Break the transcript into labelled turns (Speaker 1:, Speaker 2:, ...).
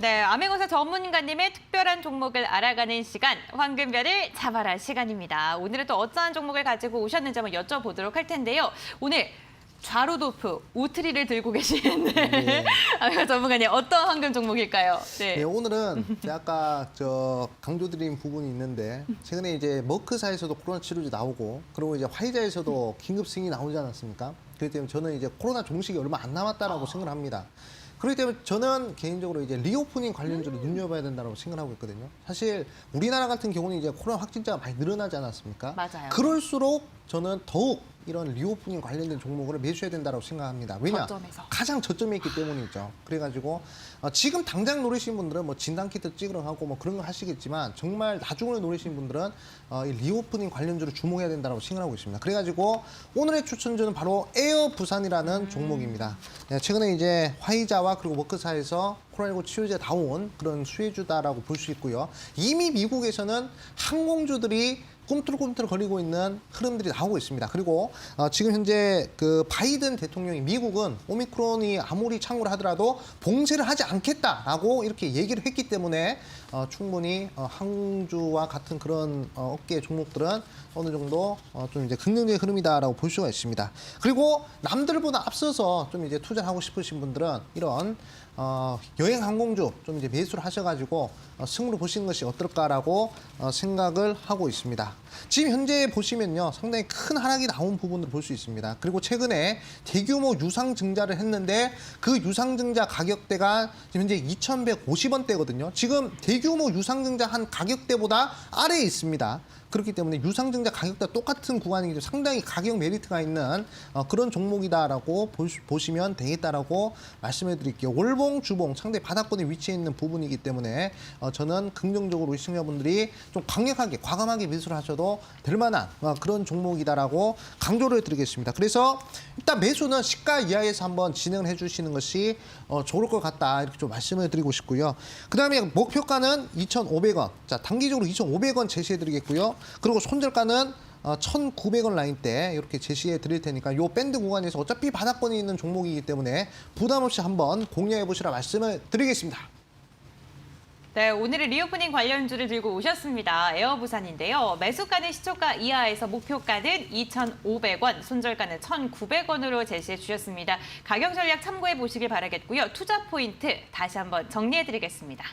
Speaker 1: 네, 암행어사 전문가님의 특별한 종목을 알아가는 시간, 황금별을 잡아라 시간입니다. 오늘은 또 어떠한 종목을 가지고 오셨는지 한번 여쭤보도록 할 텐데요. 오늘 좌로도프, 우트리를 들고 계신
Speaker 2: 네.
Speaker 1: 암행어사 전문가님, 어떤 황금 종목일까요?
Speaker 2: 네,
Speaker 1: 네.
Speaker 2: 오늘은 제가 아까 저 강조드린 부분이 있는데 최근에 이제 머크사에서도 코로나 치료제 나오고 그리고 이제 화이자에서도 긴급 승인이 나오지 않았습니까? 그렇기 때문에 저는 이제 코로나 종식이 얼마 안 남았다라고 생각을 합니다. 그렇기 때문에 저는 개인적으로 이제 리오프닝 관련주를 눈여봐야 된다고 생각하고 있거든요. 사실 우리나라 같은 경우는 이제 코로나 확진자가 많이 늘어나지 않았습니까?
Speaker 1: 맞아요.
Speaker 2: 그럴수록 저는 더욱 이런 리오프닝 관련된 종목을 매수해야 된다고 생각합니다. 왜냐?
Speaker 1: 저점에서.
Speaker 2: 가장 저점에 있기 때문이죠. 그래가지고 어, 지금 당장 노리신 분들은 뭐 진단 키트 찍으러 가고 뭐 그런 거 하시겠지만 정말 나중을 노리신 분들은 어, 이 리오프닝 관련주를 주목해야 된다고 생각하고 있습니다. 그래가지고 오늘의 추천주는 바로 에어 부산이라는 종목입니다. 네, 최근에 이제 화이자와 그리고 워크사에서 코로나19 치료제 나온 그런 수혜주다라고 볼 수 있고요. 이미 미국에서는 항공주들이 꿈틀꿈틀 거리고 있는 흐름들이 나오고 있습니다. 그리고 어, 지금 현재 그 바이든 대통령이 미국은 오미크론이 아무리 창궐 하더라도 봉쇄를 하지 않겠다라고 이렇게 얘기를 했기 때문에 어, 충분히 어, 항주와 같은 그런 어, 업계 종목들은 어느 정도 어, 좀 이제 긍정적인 흐름이다라고 볼 수가 있습니다. 그리고 남들보다 앞서서 좀 이제 투자를 하고 싶으신 분들은 이런 어, 여행 항공주 좀 이제 매수를 하셔가지고 어, 승부를 보시는 것이 어떨까라고 어, 생각을 하고 있습니다. 지금 현재 보시면요 상당히 큰 하락이 나온 부분을 볼 수 있습니다. 그리고 최근에 대규모 유상 증자를 했는데 그 유상 증자 가격대가 지금 현재 2,150원대거든요. 지금 대규모 유상 증자 한 가격대보다 아래에 있습니다. 그렇기 때문에 유상증자 가격과 똑같은 구간이기 상당히 가격 메리트가 있는 어, 그런 종목이다라고 볼 수- 보시 면 되겠다라고 말씀해 드릴게요. 월봉, 주봉 상대 바닥권에 위치해 있는 부분이기 때문에 어, 저는 긍정적으로 시청자분들이 좀 강력하게 과감하게 매수를 하셔도 될 만한 어, 그런 종목이다라고 강조를 해드리겠습니다. 그래서 일단 매수는 시가 이하에서 한번 진행을 해주시는 것이 어, 좋을 것 같다 이렇게 좀 말씀을 드리고 싶고요. 그 다음에 목표가는 2,500원. 자 단기적으로 2,500원 제시해 드리겠고요. 그리고 손절가는 어, 1,900원 라인대 이렇게 제시해 드릴 테니까 요 밴드 구간에서 어차피 바닥권에 있는 종목이기 때문에 부담 없이 한번 공략해 보시라 말씀을 드리겠습니다.
Speaker 1: 네, 오늘은 리오프닝 관련주를 들고 오셨습니다. 에어부산인데요. 매수가는 시초가 이하에서 목표가는 2,500원, 손절가는 1,900원으로 제시해 주셨습니다. 가격 전략 참고해 보시길 바라겠고요. 투자 포인트 다시 한번 정리해 드리겠습니다.